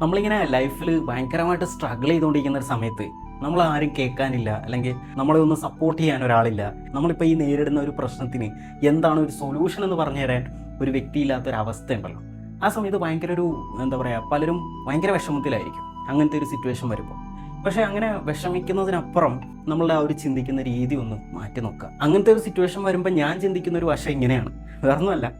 നമ്മളിങ്ങനെ ലൈഫിൽ ഭയങ്കരമായിട്ട് സ്ട്രഗിൾ ചെയ്തുകൊണ്ടിരിക്കുന്ന ഒരു സമയത്ത് നമ്മൾ ആരും കേൾക്കാനില്ല അല്ലെങ്കിൽ നമ്മളെ ഒന്ന് സപ്പോർട്ട് ചെയ്യാൻ ഒരാളില്ല. നമ്മളിപ്പോൾ ഈ നേരിടുന്ന ഒരു പ്രശ്നത്തിന് എന്താണ് ഒരു സൊല്യൂഷൻ എന്ന് പറഞ്ഞു തരാൻ ഒരു വ്യക്തിയില്ലാത്ത ഒരു അവസ്ഥ ഉണ്ടല്ലോ. ആ സമയത്ത് ഭയങ്കര ഒരു എന്താ പറയുക പലരും ഭയങ്കര വിഷമത്തിലായിരിക്കും. അങ്ങനത്തെ ഒരു സിറ്റുവേഷൻ വരുമ്പോൾ പക്ഷേ അങ്ങനെ വിഷമിക്കുന്നതിനപ്പുറം നമ്മളുടെ ആ ഒരു ചിന്തിക്കുന്ന രീതി ഒന്ന് മാറ്റി നോക്കുക. അങ്ങനത്തെ ഒരു സിറ്റുവേഷൻ വരുമ്പോൾ ഞാൻ ചിന്തിക്കുന്ന ഒരു വശം ഇങ്ങനെയാണ്. വേറൊന്നുമല്ല.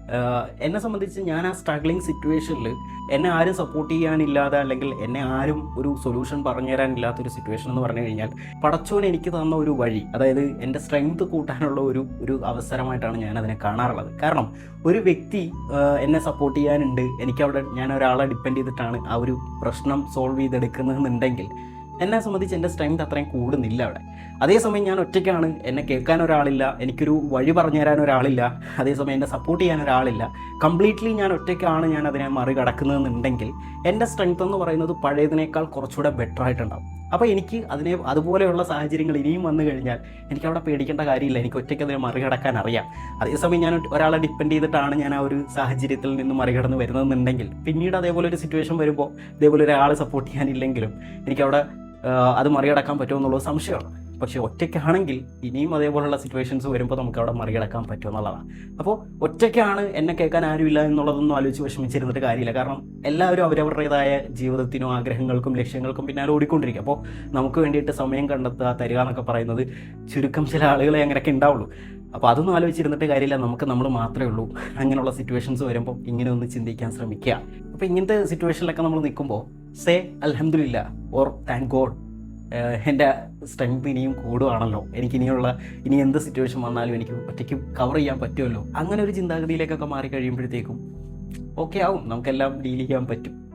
എന്നെ സംബന്ധിച്ച് ഞാൻ ആ സ്ട്രഗ്ലിംഗ് സിറ്റുവേഷനിൽ എന്നെ ആരും സപ്പോർട്ട് ചെയ്യാനില്ലാതെ അല്ലെങ്കിൽ എന്നെ ആരും ഒരു സൊല്യൂഷൻ പറഞ്ഞു തരാനില്ലാത്ത ഒരു സിറ്റുവേഷൻ എന്ന് പറഞ്ഞു കഴിഞ്ഞാൽ പടച്ചോൻ എനിക്ക് തന്ന ഒരു വഴി അതായത് എന്റെ സ്ട്രെങ്ത് കൂട്ടാനുള്ള ഒരു ഒരു അവസരമായിട്ടാണ് ഞാൻ അതിനെ കാണാറുള്ളത്. കാരണം ഒരു വ്യക്തി എന്നെ സപ്പോർട്ട് ചെയ്യാനുണ്ട്. എനിക്കവിടെ ഞാൻ ഒരാളെ ഡിപ്പെൻഡ് ചെയ്തിട്ടാണ് ആ ഒരു പ്രശ്നം സോൾവ് ചെയ്തെടുക്കുന്നതെന്നുണ്ടെങ്കിൽ എന്നെ സംബന്ധിച്ച് എന്റെ സ്ട്രെങ്ത് അത്രയും കൂടുന്നില്ല അവിടെ. അതേസമയം ഞാൻ ഒറ്റയ്ക്കാണ്. എന്നെ കേൾക്കാൻ ഒരാളില്ല. എനിക്കൊരു വഴി പറഞ്ഞു തരാൻ ഒരാളില്ല. അതേസമയം എന്നെ സപ്പോർട്ട് ചെയ്യാൻ ഒരാളില്ല. കംപ്ലീറ്റ്ലി ഞാൻ ഒറ്റയ്ക്കാണ് ഞാൻ അതിനെ മറികടക്കുന്നതെന്നുണ്ടെങ്കിൽ എന്റെ സ്ട്രെങ്ത് എന്ന് പറയുന്നത് പഴയതിനേക്കാൾ കുറച്ചുകൂടെ ബെറ്റർ ആയിട്ടുണ്ടാവും. അപ്പോൾ എനിക്ക് അതിനെ അതുപോലെയുള്ള സാഹചര്യങ്ങൾ ഇനിയും വന്നു കഴിഞ്ഞാൽ എനിക്ക് അവിടെ പേടിക്കേണ്ട കാര്യമില്ല. എനിക്ക് ഒറ്റയ്ക്ക് അതിനെ മറികടക്കാൻ അറിയാം. അതേസമയം ഞാൻ ഒരാളെ ഡിപ്പെൻഡ് ചെയ്തിട്ടാണ് ഞാൻ ആ ഒരു സാഹചര്യത്തിൽ നിന്ന് മറികടന്ന് വരുന്നതെന്നുണ്ടെങ്കിൽ പിന്നീട് അതേപോലെ ഒരു സിറ്റുവേഷൻ വരുമ്പോൾ ഇതേപോലെ ഒരാളെ സപ്പോർട്ട് ചെയ്യാനില്ലെങ്കിലും എനിക്കവിടെ അത് മറികടക്കാൻ പറ്റുമോ എന്നുള്ളത് സംശയമാണ്. പക്ഷേ ഒറ്റയ്ക്കാണെങ്കിൽ ഇനിയും അതേപോലെയുള്ള സിറ്റുവേഷൻസ് വരുമ്പോൾ നമുക്ക് അവിടെ മറികടക്കാൻ പറ്റുമെന്നുള്ളതാണ് അപ്പോൾ ഒറ്റയ്ക്കാണ് എന്നെ കേൾക്കാൻ ആരുമില്ല എന്നുള്ളതൊന്നും ആലോചിച്ച് വിഷമിച്ചിരുന്നിട്ട് കാര്യമില്ല. കാരണം എല്ലാവരും അവരവരുടേതായ ജീവിതത്തിനും ആഗ്രഹങ്ങൾക്കും ലക്ഷ്യങ്ങൾക്കും പിന്നാലെ ഓടിക്കൊണ്ടിരിക്കും. അപ്പോൾ നമുക്ക് വേണ്ടിയിട്ട് സമയം കണ്ടെത്തുക തരിക എന്നൊക്കെ പറയുന്നത് ചുരുക്കം ചില ആളുകളെ അങ്ങനെയൊക്കെ ഉണ്ടാവുള്ളൂ. അപ്പോൾ അതൊന്നും ആലോചിച്ചിരുന്നിട്ട് കാര്യമില്ല. നമുക്ക് നമ്മൾ മാത്രമേ ഉള്ളൂ. അങ്ങനെയുള്ള സിറ്റുവേഷൻസ് വരുമ്പോൾ ഇങ്ങനെ ഒന്ന് ചിന്തിക്കാൻ ശ്രമിക്കുക. അപ്പോൾ ഇങ്ങനത്തെ സിറ്റുവേഷനിലൊക്കെ നമ്മൾ നിൽക്കുമ്പോൾ സേ അൽഹംദുലില്ല ഓർ താങ്ക് ഗോഡ് എന്റെ സ്ട്രെങ്ത് ഇനിയും കൂടുവാണല്ലോ. എനിക്ക് ഇനിയുള്ള ഇനി എന്ത് സിറ്റുവേഷൻ വന്നാലും എനിക്ക് ഒറ്റയ്ക്ക് കവർ ചെയ്യാൻ പറ്റുമല്ലോ. അങ്ങനെ ഒരു ചിന്താഗതിയിലേക്കൊക്കെ മാറി കഴിയുമ്പോഴത്തേക്കും ഓക്കെ ആവും. നമുക്കെല്ലാം ഡീൽ ചെയ്യാൻ പറ്റും.